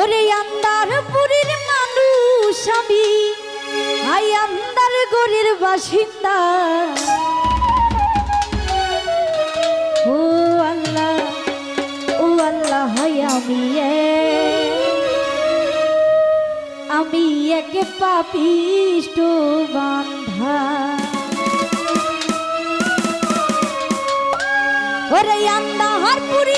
ওরে আন্দার পুরীর মানুষ আমি। আই আন্দার গরির বাসিন্দা। ও আল্লাহ ও আল্লাহ, হয় আমি আমি এক পাপিষ্ট বান্ধা। ওরে আন্দার পুরীর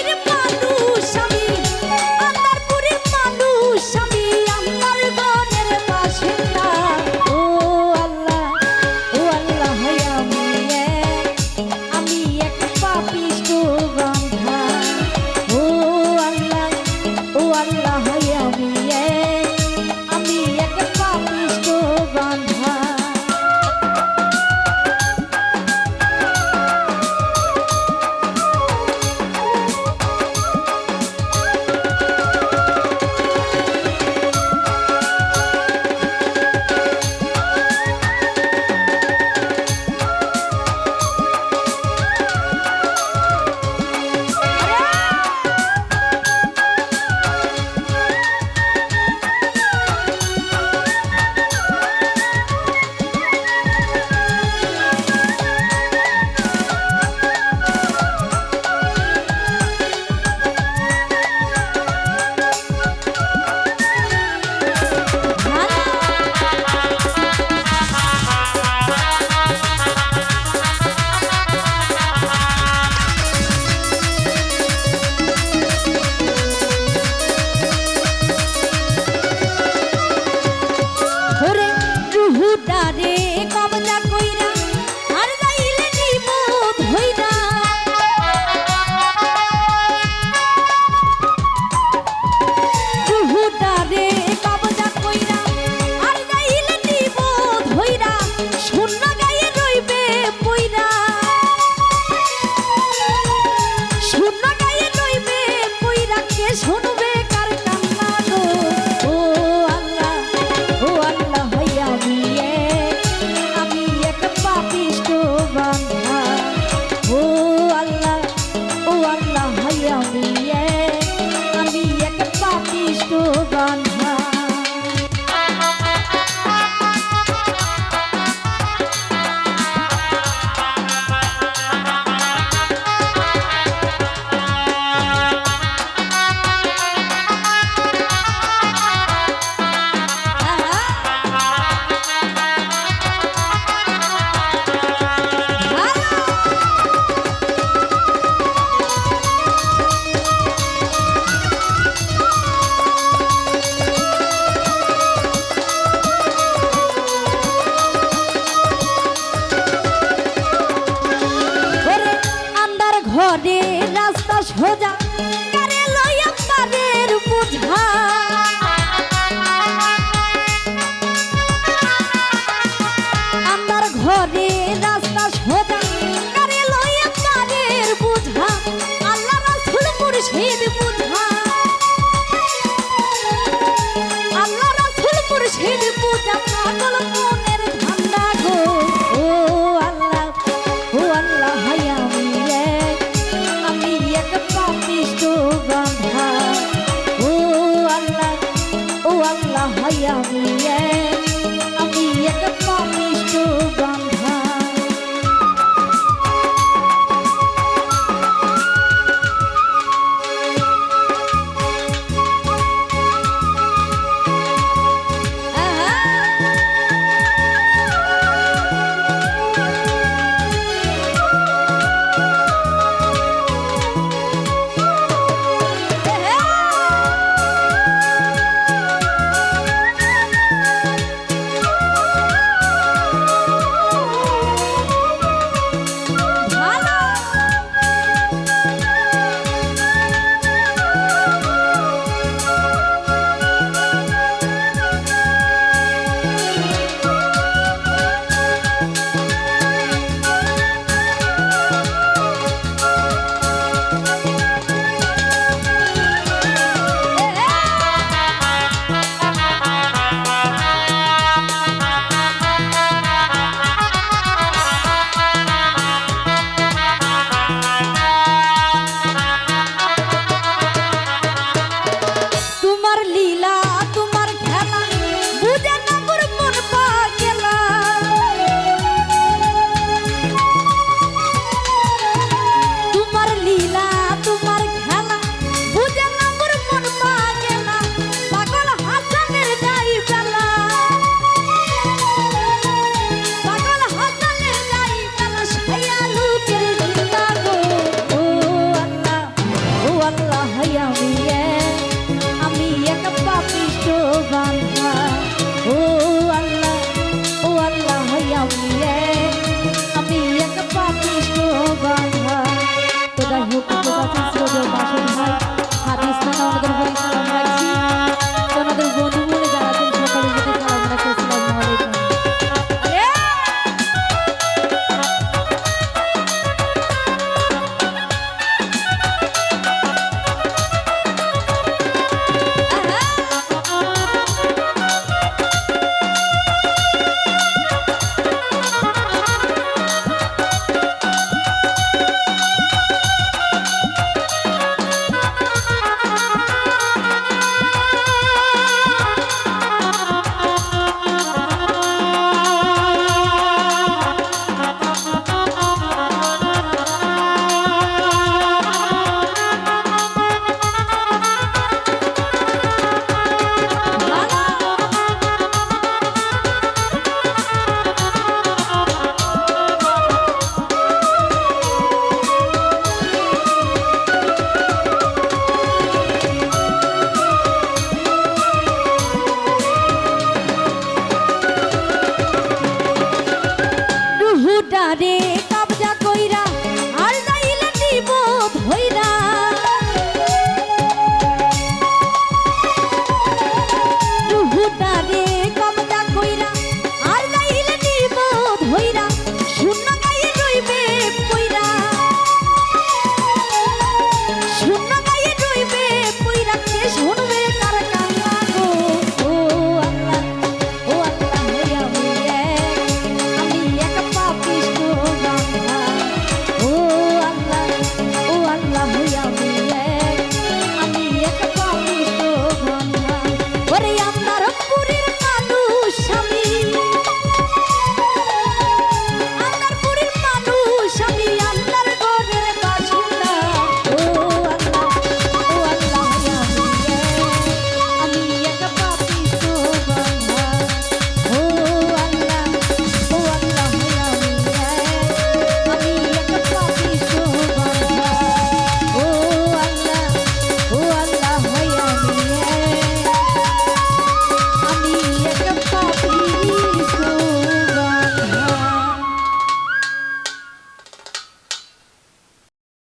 আমি এক